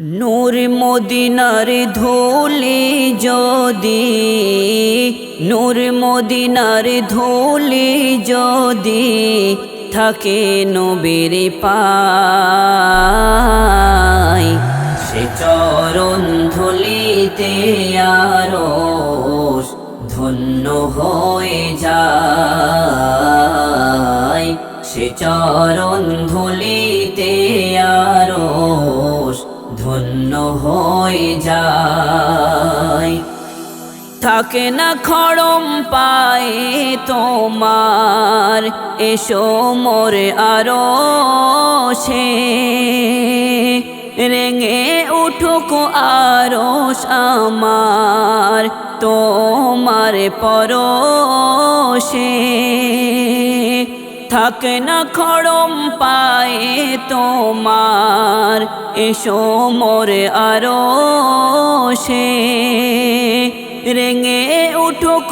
নূর মদিনার ধুলি যদি, নূর মদিনার ধুলি যদি থাকে নবীর পাই সে চরণ ধুলিতে আরস ধন্য হয়ে যায়। সে চরণ ধুলিতে হয়ে যায়। থাকে না খড়ম পায়ে তোমার, এসো মোরে আরও সে। রেঙে উঠুক আরস আমার, তোমার পরশে। থাকে না খড়ম পায়ে তোমার, এসো মোরে আরও সে। রেঙে উঠুক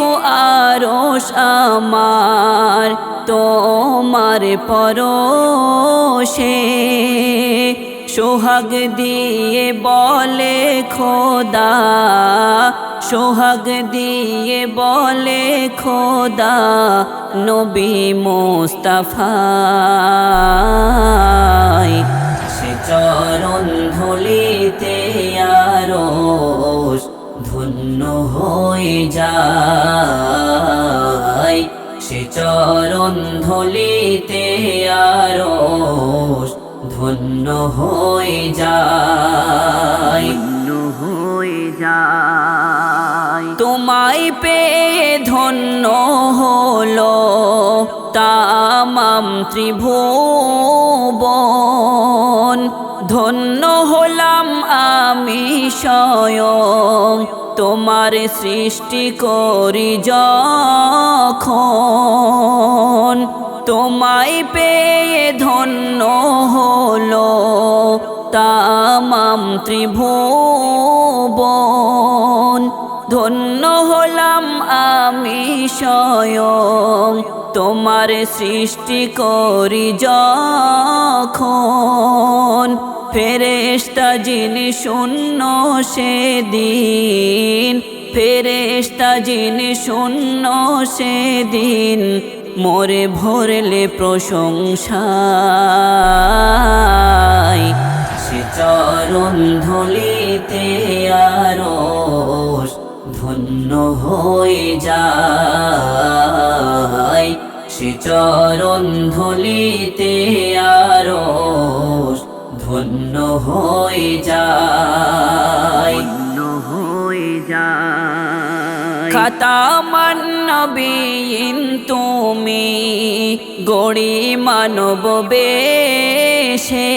আরস আমার, তোমার পরশে। সোহাগ দিয়ে বলে, খোদা সোহাগ দিয়ে বলে, খোদা নবী মোস্তাফাই সে চরণ ধুলিতে আরস ধন্য হয়ে যায়। সে চরণ ধুলিতে আরস ধন্য হয়ে যায়। হয়ে যায়। পেয়ে ধন্য হলো তামাম ত্রিভুবন। ধন্য হলাম আমি স্বয়ং, তোমার সৃষ্টি করি যখন। তোমায় পেয়ে ধন্য হলো তামাম ত্রিভুবন। ধন্য হলাম আমি স্বয়ং। তোমার সৃষ্টি করি যখন। ফেরেস্তা যিনি শূন্য সেদিন। ফেরেস্তা যিনি শূন্য সেদিন। মোরে ভরলে প্রশংসায় সে চরণ ধুলিতে আরস ধন্য হয়ে যায়। সে চরণ ধুলিতে হয়ে যায়। ধন্য হয়ে যায়। খাতামান নবীন তুমি গড়ি মানব বেশে।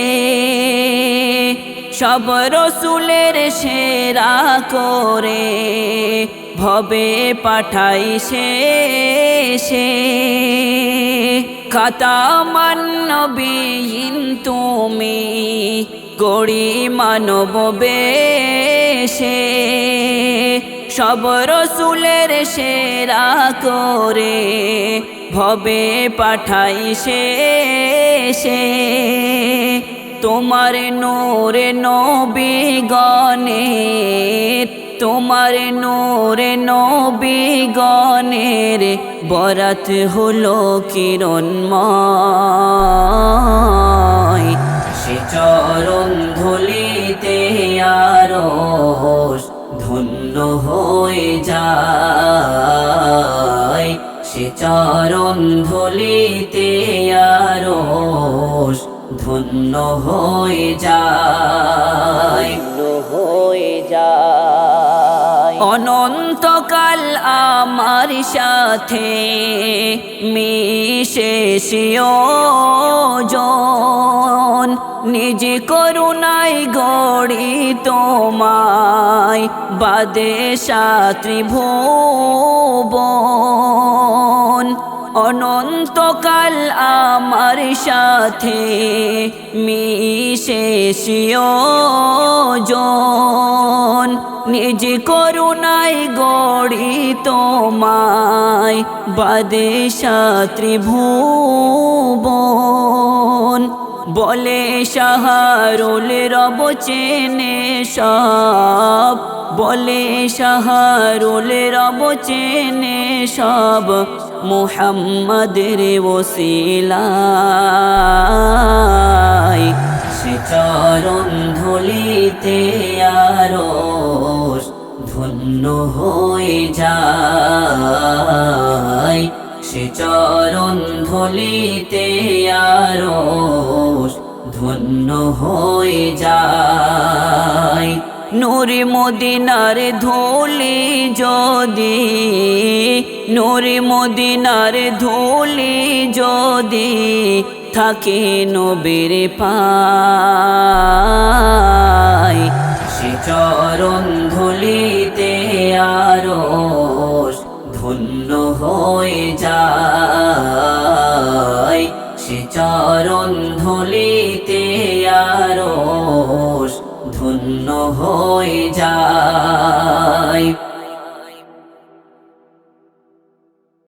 সব রসুলের সেরা করে, ভবে পাঠাই সে খাতামান নবীন তুমি, গড়ি মানব বেশে। সব রসুলের সেরা করে, ভবে পাঠাই শেষে। তোমার নোরে নবী গণের তোমার নোরে নবী গণের বরাত হলো কিরণময়। সে চরণ ধুলিতে আরস ধন্য হয়ে যায়। সে চরণ ধুলিতে আরস ধন্য হয়ে যায়। হয়ে যায় অনন্তকাল আমার সাথে মিশে জন। নিজ করুণাই গড়ি তোমায়, বাদে ত্রিভুবন অনন্তকাল আমার সাথে মিশে জন নিজ করুণাই গড়ি তোমায় বাদে ত্রিভুবন বলে সাহারুল রব চেনে, সব বলে সাহারুল রব চেনে সব মুহাম্মাদের ওসিলায়। সে চরণ ধুলিতে আরশ ধন্য হয়ে যায়। সে চরণ ধুলিতে আরশ ধন্য হয়ে যায়। নুরি মদিনার ধোলি যদি নুরি মদিনার ধোলি যদি থাকে নবীর পায় ধুলিতে আরস ধন্য হয়ে যায়।